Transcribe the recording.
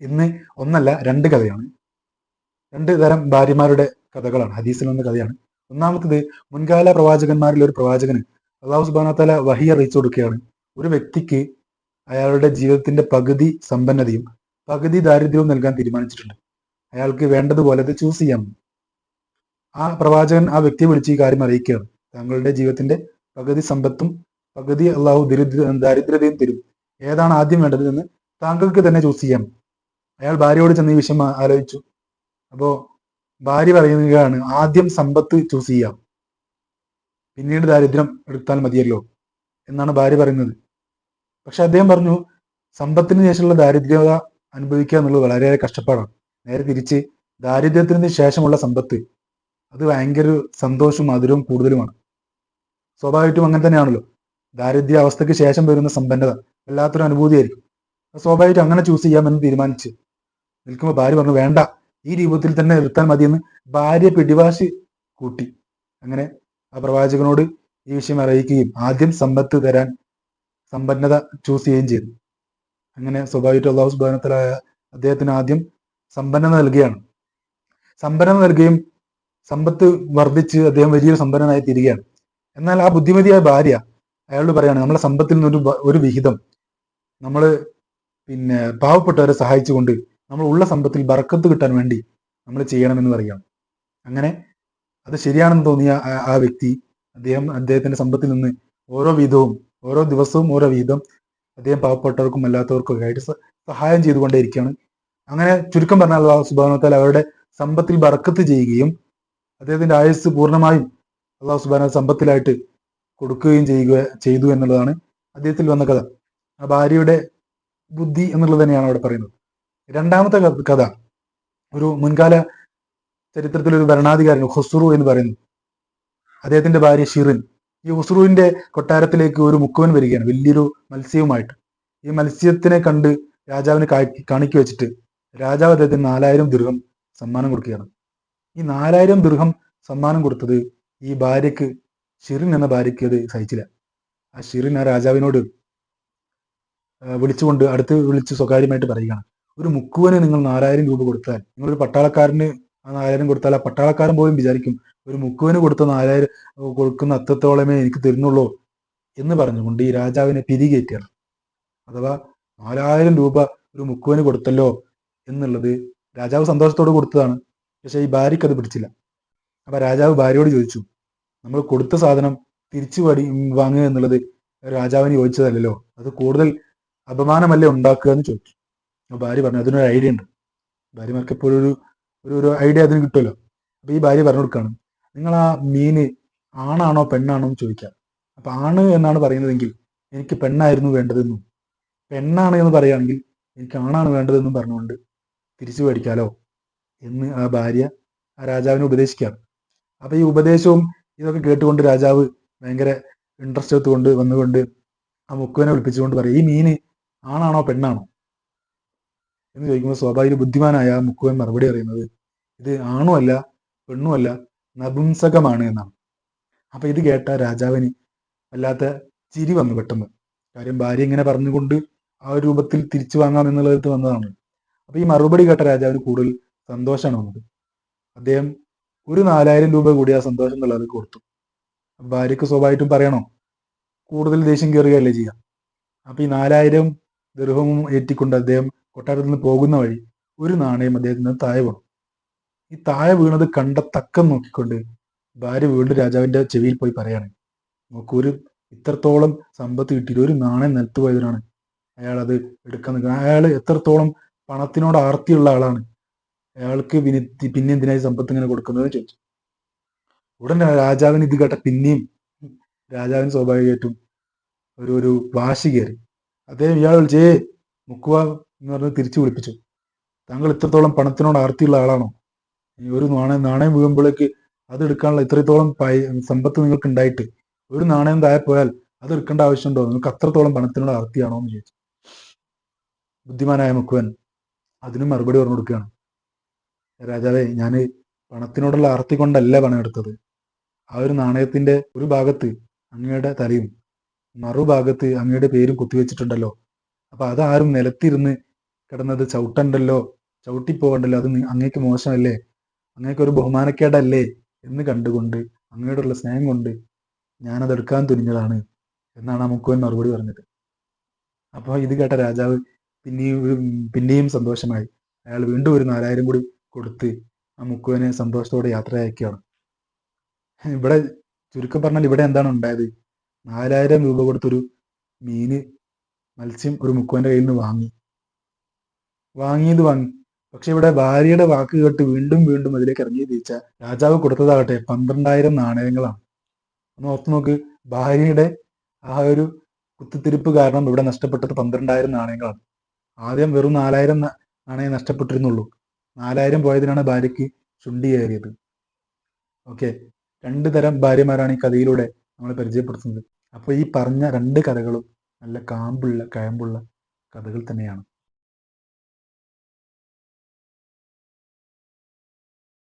ഇന്ന് ഒന്നല്ല രണ്ട് കഥയാണ്. രണ്ട് തരം ഭാര്യമാരുടെ കഥകളാണ് ഹദീസിൽ വന്ന കഥയാണ്. ഒന്നാമത്തത് മുൻകാല പ്രവാചകന്മാരിൽ ഒരു പ്രവാചകന് അള്ളാഹു സുബാനത്തല വഹി അറിയിച്ചു കൊടുക്കുകയാണ്. ഒരു വ്യക്തിക്ക് അയാളുടെ ജീവിതത്തിന്റെ പകുതി സമ്പന്നതയും പകുതി ദാരിദ്ര്യവും നൽകാൻ തീരുമാനിച്ചിട്ടുണ്ട്. അയാൾക്ക് വേണ്ടതുപോലെ അത് ചൂസ് ചെയ്യാം ആ പ്രവാചകൻ ആ വ്യക്തിയെ വിളിച്ച് ഈ കാര്യം അറിയിക്കുകയാണ്. താങ്കളുടെ ജീവിതത്തിന്റെ പകുതി സമ്പത്തും പകുതി അള്ളാഹു ദരിദ്ര ദാരിദ്ര്യതയും തരും. ഏതാണ് ആദ്യം വേണ്ടത് എന്ന് താങ്കൾക്ക് തന്നെ ചൂസ് ചെയ്യാം അയാൾ ഭാര്യയോട് ചെന്ന് ഈ വിഷയം ആലോചിച്ചു. അപ്പോ ഭാര്യ പറയുകയാണ് ആദ്യം സമ്പത്ത് ചൂസ് ചെയ്യാം. പിന്നീട് ദാരിദ്ര്യം എടുത്താൽ മതിയല്ലോ എന്നാണ് ഭാര്യ പറയുന്നത്. പക്ഷെ അദ്ദേഹം പറഞ്ഞു സമ്പത്തിന് ശേഷമുള്ള ദാരിദ്ര്യത അനുഭവിക്കുക എന്നുള്ളത് വളരെയേറെ കഷ്ടപ്പാടാണ്. നേരെ തിരിച്ച് ദാരിദ്ര്യത്തിന് ശേഷമുള്ള സമ്പത്ത് അത് ഭയങ്കര സന്തോഷവും മധുരവും കൂടുതലുമാണ്. സ്വാഭാവികമായിട്ടും അങ്ങനെ തന്നെയാണല്ലോ. ദാരിദ്ര്യ അവസ്ഥയ്ക്ക് ശേഷം വരുന്ന സമ്പന്നത വല്ലാത്തൊരു അനുഭൂതിയായിരിക്കും. സ്വാഭാവികമായിട്ടും അങ്ങനെ ചൂസ് ചെയ്യാമെന്ന് തീരുമാനിച്ച് നിൽക്കുമ്പോൾ ഭാര്യ പറഞ്ഞു വേണ്ട ഈ രൂപത്തിൽ തന്നെ നിർത്താൻ മതിയെന്ന് ഭാര്യ പിടിവാശി കൂട്ടി. അങ്ങനെ ആ പ്രവാചകനോട് ഈ വിഷയം അറിയിക്കുകയും ആദ്യം സമ്പത്ത് തരാൻ സമ്പന്നത ചൂസ് ചെയ്യുകയും ചെയ്തു. അങ്ങനെ സ്വാഭാവികമായിട്ട് അള്ളാഹു സുബാനത്തലായ അദ്ദേഹത്തിന് ആദ്യം സമ്പന്നത നൽകുകയാണ്. സമ്പന്നത നൽകുകയും സമ്പത്ത് വർദ്ധിച്ച് അദ്ദേഹം വലിയൊരു സമ്പന്നനായി തീരുകയാണ്. എന്നാൽ ആ ബുദ്ധിമതിയായ ഭാര്യ അയാളോട് പറയുകയാണ് നമ്മളെ സമ്പത്തിൽ നിന്നൊരു ഒരു വിഹിതം നമ്മൾ പിന്നെ പാവപ്പെട്ടവരെ സഹായിച്ചുകൊണ്ട് നമ്മൾ ഉള്ള സമ്പത്തിൽ ബർക്കത്ത് കിട്ടാൻ വേണ്ടി നമ്മൾ ചെയ്യണമെന്ന് പറയുകയാണ്. അങ്ങനെ അത് ശരിയാണെന്ന് തോന്നിയ ആ- വ്യക്തി അദ്ദേഹം അദ്ദേഹത്തിന്റെ സമ്പത്തിൽ നിന്ന് ഓരോ വീതവും ഓരോ ദിവസവും ഓരോ വീതം അദ്ദേഹം പാവപ്പെട്ടവർക്കും അല്ലാത്തവർക്കും ആയിട്ട് സഹായം ചെയ്തുകൊണ്ടേയിരിക്കുകയാണ്. അങ്ങനെ ചുരുക്കം പറഞ്ഞാൽ അള്ളാഹു സുബാനത്താൽ അവരുടെ സമ്പത്തിൽ ബർക്കത്ത് ചെയ്യുകയും അദ്ദേഹത്തിന്റെ ആയുസ് പൂർണമായും അള്ളാഹു സുബാന സമ്പത്തിലായിട്ട് കൊടുക്കുകയും ചെയ്യുക ചെയ്തു എന്നുള്ളതാണ് അദ്ദേഹത്തിൽ വന്ന കഥ. ആ ഭാര്യയുടെ ബുദ്ധി എന്നുള്ളത് തന്നെയാണ് അവിടെ പറയുന്നത്. രണ്ടാമത്തെ കഥ. ഒരു മുൻകാല ചരിത്രത്തിൽ ഒരു ഭരണാധികാരൻ ഹുസ്രു എന്ന് പറയുന്നു. അദ്ദേഹത്തിന്റെ ഭാര്യ ഷിറിൻ. ഈ ഹുസ്രുവിന്റെ കൊട്ടാരത്തിലേക്ക് ഒരു മുക്കുവൻ വരികയാണ്. വലിയൊരു മത്സ്യവുമായിട്ട്. ഈ മത്സ്യത്തിനെ കണ്ട് രാജാവിന് കാണിക്കു വെച്ചിട്ട് രാജാവ് അദ്ദേഹത്തിന് നാലായിരം ദീർഘം സമ്മാനം കൊടുക്കുകയാണ്. ഈ നാലായിരം ദീർഘം സമ്മാനം കൊടുത്തത് ഈ ഭാര്യക്ക് ഷിറിൻ എന്ന ഭാര്യയ്ക്ക് അത് സഹിച്ചില്ല. ആ ഷിറിൻ ആ രാജാവിനോട് വിളിച്ചുകൊണ്ട് അടുത്ത് വിളിച്ച് സ്വകാര്യമായിട്ട് പറയുകയാണ്. ഒരു മുക്കുവന് നിങ്ങൾ നാലായിരം രൂപ കൊടുത്താൽ നിങ്ങൾ ഒരു പട്ടാളക്കാരന് ആ നാലായിരം കൊടുത്താൽ ആ പട്ടാളക്കാരൻ പോലും വിചാരിക്കും ഒരു മുക്കുവന് കൊടുത്ത നാലായിരം കൊടുക്കുന്ന അത്രത്തോളമേ എനിക്ക് തരുന്നുള്ളൂ എന്ന് പറഞ്ഞുകൊണ്ട് ഈ രാജാവിനെ പിരികേറ്റിയാണ് അഥവാ നാലായിരം രൂപ ഒരു മുക്കുവന് കൊടുത്തല്ലോ എന്നുള്ളത് രാജാവ് സന്തോഷത്തോട് കൊടുത്തതാണ്. പക്ഷേ ഈ ഭാര്യയ്ക്ക് അത് പിടിച്ചില്ല. അപ്പൊ രാജാവ് ഭാര്യയോട് ചോദിച്ചു നമ്മൾ കൊടുത്ത സാധനം തിരിച്ചു പടി വാങ്ങുക എന്നുള്ളത് രാജാവിന് ചോദിച്ചതല്ലല്ലോ അത് കൂടുതൽ അപമാനമല്ലേ ഉണ്ടാക്കുക? എന്ന് ചോദിച്ചു. അപ്പൊ ഭാര്യ പറഞ്ഞു അതിനൊരു ഐഡിയ ഉണ്ട്. ഭാര്യമാർക്ക് എപ്പോഴും ഒരു ഒരു ഒരു ഐഡിയ അതിന് കിട്ടുമല്ലോ. അപ്പൊ ഈ ഭാര്യ പറഞ്ഞു കൊടുക്കുകയാണ് നിങ്ങൾ ആ മീന് ആണാണോ പെണ്ണാണോ എന്ന് ചോദിക്കാം. അപ്പൊ ആണ് എന്നാണ് പറയുന്നതെങ്കിൽ എനിക്ക് പെണ്ണായിരുന്നു വേണ്ടതെന്നും പെണ്ണാണ് എന്ന് പറയുകയാണെങ്കിൽ എനിക്ക് ആണാണ് വേണ്ടതെന്നും പറഞ്ഞുകൊണ്ട് തിരിച്ചു മേടിക്കാലോ എന്ന് ആ ഭാര്യ ആ രാജാവിനെ ഉപദേശിക്കുകയാണ്. അപ്പൊ ഈ ഉപദേശവും ഇതൊക്കെ കേട്ടുകൊണ്ട് രാജാവ് ഭയങ്കര ഇൻട്രസ്റ്റ് എടുത്തുകൊണ്ട് വന്നുകൊണ്ട് ആ മുക്കുവനെ വിളിപ്പിച്ചുകൊണ്ട് പറയും ഈ മീന് ആണാണോ പെണ്ണാണോ? എന്ന് ചോദിക്കുമ്പോൾ സ്വാഭാവിക ബുദ്ധിമാനായ മുക്കുവൻ മറുപടി അറിയുന്നത് ഇത് ആണുമല്ല പെണ്ണുമല്ല നപുംസകമാണ് എന്നാണ്. അപ്പൊ ഇത് കേട്ട രാജാവിന് വല്ലാത്ത ചിരി വന്നു പെട്ടെന്ന്. കാര്യം ഭാര്യ ഇങ്ങനെ പറഞ്ഞുകൊണ്ട് ആ രൂപത്തിൽ തിരിച്ചു വാങ്ങാം എന്നുള്ളത് വന്നതാണ്. അപ്പൊ ഈ മറുപടി കേട്ട രാജാവിന് കൂടുതൽ സന്തോഷമാണ് വന്നത്. അദ്ദേഹം ഒരു നാലായിരം രൂപ കൂടി ആ സന്തോഷം എന്നുള്ളത് കൊടുത്തു. ഭാര്യക്ക് സ്വാഭാവികമായിട്ടും പറയണോ? കൂടുതൽ ദേഷ്യം കയറുകയല്ലേ ചെയ്യാം? അപ്പൊ ഈ നാലായിരം ദൃഹവും ഏറ്റിക്കൊണ്ട് അദ്ദേഹം കൊട്ടാരത്തിൽ നിന്ന് പോകുന്ന വഴി ഒരു നാണയം അദ്ദേഹത്തിന് താഴെ വീണു. ഈ താഴെ വീണത് കണ്ട തക്കം നോക്കിക്കൊണ്ട് ഭാര്യ വീണ്ടും രാജാവിന്റെ ചെവിയിൽ പോയി പറയാണ് നോക്കൂ ഇത്രത്തോളം സമ്പത്ത് കിട്ടിയിട്ട് ഒരു നാണയം നിലത്ത് പോയതിനാണ് അയാൾ അത് എടുക്കാൻ നിൽക്കുന്നത് അയാൾ എത്രത്തോളം പണത്തിനോട് ആർത്തിയുള്ള ആളാണ്. അയാൾക്ക് പിന്നെ പിന്നെ എന്തിനായി സമ്പത്ത് ഇങ്ങനെ കൊടുക്കുന്നത്? ചോദിച്ചു. ഉടനെ രാജാവിന് ഇത് കേട്ട പിന്നെയും രാജാവിന് സ്വാഭാവികമായിട്ടും ഒരു ഒരു വാശി കയറി. അദ്ദേഹം ഇയാൾ വിളിച്ചേ മുക്കുവ എന്ന് പറഞ്ഞ് തിരിച്ചു വിളിപ്പിച്ചു. താങ്കൾ ഇത്രത്തോളം പണത്തിനോട് ആർത്തിയുള്ള ആളാണോ? ഒരു നാണയം നാണയം വീഴുമ്പോഴേക്ക് അതെടുക്കാനുള്ള ഇത്രത്തോളം സമ്പത്ത് നിങ്ങൾക്ക് ഉണ്ടായിട്ട് ഒരു നാണയം താഴെ പോയാൽ അത് എടുക്കേണ്ട ആവശ്യമുണ്ടോ? നിങ്ങൾക്ക് അത്രത്തോളം പണത്തിനോട് ആർത്തിയാണോ എന്ന് ചോദിച്ചു. ബുദ്ധിമാനായ മുക്കുവൻ അതിനും മറുപടി പറഞ്ഞു കൊടുക്കുകയാണ്. രാജാവേ ഞാൻ പണത്തിനോടുള്ള ആർത്തി കൊണ്ടല്ല പണം എടുത്തത്. ആ ഒരു നാണയത്തിന്റെ ഒരു ഭാഗത്ത് അങ്ങയുടെ തലയും മറുഭാഗത്ത് അങ്ങയുടെ പേരും കുത്തിവെച്ചിട്ടുണ്ടല്ലോ. അപ്പൊ അതാരും നിലത്തിരുന്ന് കിടന്നത് ചവിട്ടണ്ടല്ലോ ചവിട്ടിപ്പോകണ്ടല്ലോ അത് അങ്ങേക്ക് മോശമല്ലേ? അങ്ങേക്ക് ഒരു ബഹുമാനക്കേടല്ലേ എന്ന് കണ്ടുകൊണ്ട് അങ്ങയോടുള്ള സ്നേഹം കൊണ്ട് ഞാനത് എടുക്കാൻ തുനിഞ്ഞതാണ് എന്നാണ് ആ മുക്കുവൻ മറുപടി പറഞ്ഞത്. അപ്പോൾ ഇത് കേട്ട രാജാവ് പിന്നെയും പിന്നെയും സന്തോഷമായി. അയാൾ വീണ്ടും ഒരു നാലായിരം കൂടി കൊടുത്ത് ആ മുക്കുവനെ സന്തോഷത്തോടെ യാത്ര അയക്കുകയാണ് ഇവിടെ ചുരുക്കം പറഞ്ഞാൽ ഇവിടെ എന്താണ് ഉണ്ടായത്? നാലായിരം രൂപ കൊടുത്തൊരു മീന് മത്സ്യം ഒരു മുക്കുവന്റെ കയ്യിൽ നിന്ന് വാങ്ങി. വാങ്ങിയത് വാങ്ങി. പക്ഷെ ഇവിടെ ഭാര്യയുടെ വാക്ക് കേട്ട് വീണ്ടും വീണ്ടും അതിലേക്ക് ഇറങ്ങി തിരിച്ച രാജാവ് കൊടുത്തതാകട്ടെ പന്ത്രണ്ടായിരം നാണയങ്ങളാണ്. ഒന്ന് ഓർത്ത് നോക്ക് ഭാര്യയുടെ ആ ഒരു കുത്തിത്തിരിപ്പ് കാരണം ഇവിടെ നഷ്ടപ്പെട്ടത് പന്ത്രണ്ടായിരം നാണയങ്ങളാണ്. ആദ്യം വെറും നാലായിരം നാണയം നഷ്ടപ്പെട്ടിരുന്നുള്ളൂ. നാലായിരം പോയതിനാണ് ഭാര്യയ്ക്ക് ചുണ്ടി കയറിയത്. ഓക്കെ. രണ്ട് തരം ഭാര്യമാരാണ് ഈ കഥയിലൂടെ നമ്മൾ പരിചയപ്പെടുത്തുന്നത്. അപ്പോൾ ഈ പറഞ്ഞ രണ്ട് കഥകളും നല്ല കാമ്പുള്ള കയമ്പുള്ള കഥകൾ തന്നെയാണ്.